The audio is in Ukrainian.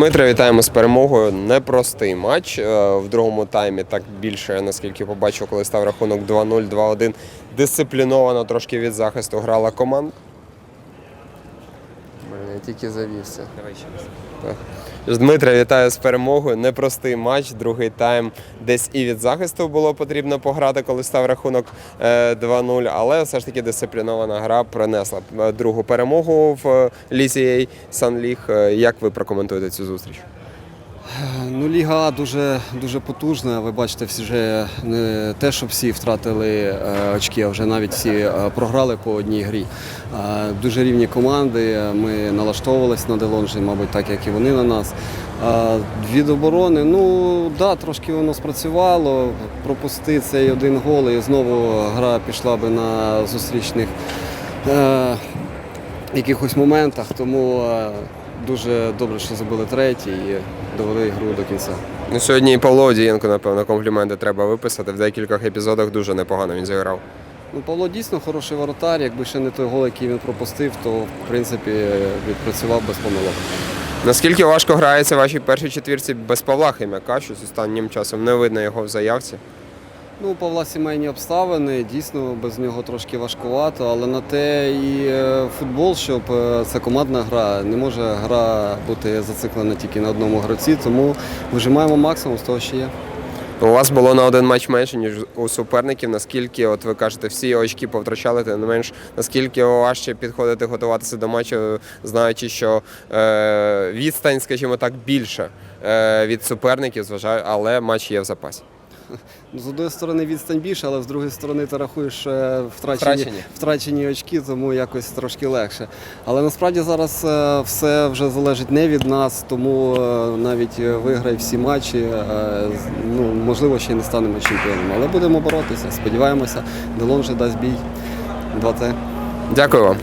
Дмитро, вітаємо з перемогою. Непростий матч Е, в другому таймі. Так більше, наскільки побачив, коли став рахунок 2-0, 2-1. Дисципліновано трошки від захисту грала команда. Блін, я тільки завівся. Так. Тож, вітаю з перемогою. Непростий матч. Другий тайм десь і від захисту було потрібно пограти, коли став рахунок е, 2-0. Але все ж таки дисциплінована гра принесла е, другу перемогу в е, Лізі Санліг. Е, Як ви прокоментуєте цю зустріч? Ну, Ліга дуже, дуже потужна. Ви бачите, всі вже не те, що всі втратили е, очки, а вже навіть всі е, програли по одній грі. Е, дуже рівні команди. Ми налаштовувалися на Делонжі, мабуть, так як і вони на нас. Від оборони, ну да, трошки воно спрацювало. Пропусти цей один гол, і знову гра пішла би на зустрічних. Якихось моментах, тому дуже добре, що забили третій і довели гру до кінця. Ну, сьогодні і Павло Одієнко, напевно, компліменти треба виписати. В декількох епізодах дуже непогано він зіграв. Ну, Павло дійсно хороший воротар. Якби ще не той гол, який він пропустив, то в принципі відпрацював без помилок. Наскільки важко грається вашій першій четвірці без Павла Химяка, щось останнім часом не видно його в заявці. Ну, Павла сімейні обставини, дійсно без нього трошки важкувато, але на те і е, футбол, щоб це командна гра. Не може гра бути зациклена тільки на одному гравці, тому вижимаємо максимум з того, що є. У вас було на один матч менше, ніж у суперників. Наскільки, от ви кажете, всі очки повтрачали, тим не менш, наскільки важче підходити, готуватися до матчу, знаючи, що е, відстань, скажімо так, більша е, від суперників, зважаю, але матч є в запасі. З однієї сторони відстань більше, але з другої сторони ти рахуєш е, втрачені, Втрачені. втрачені очки, тому якось трошки легше. Але насправді зараз е, все вже залежить не від нас, тому е, навіть виграй всі матчі, ну, можливо, ще не станемо чемпіоном. Але будемо боротися. Сподіваємося, Делон вже дасть бій 2Т. Дякую вам.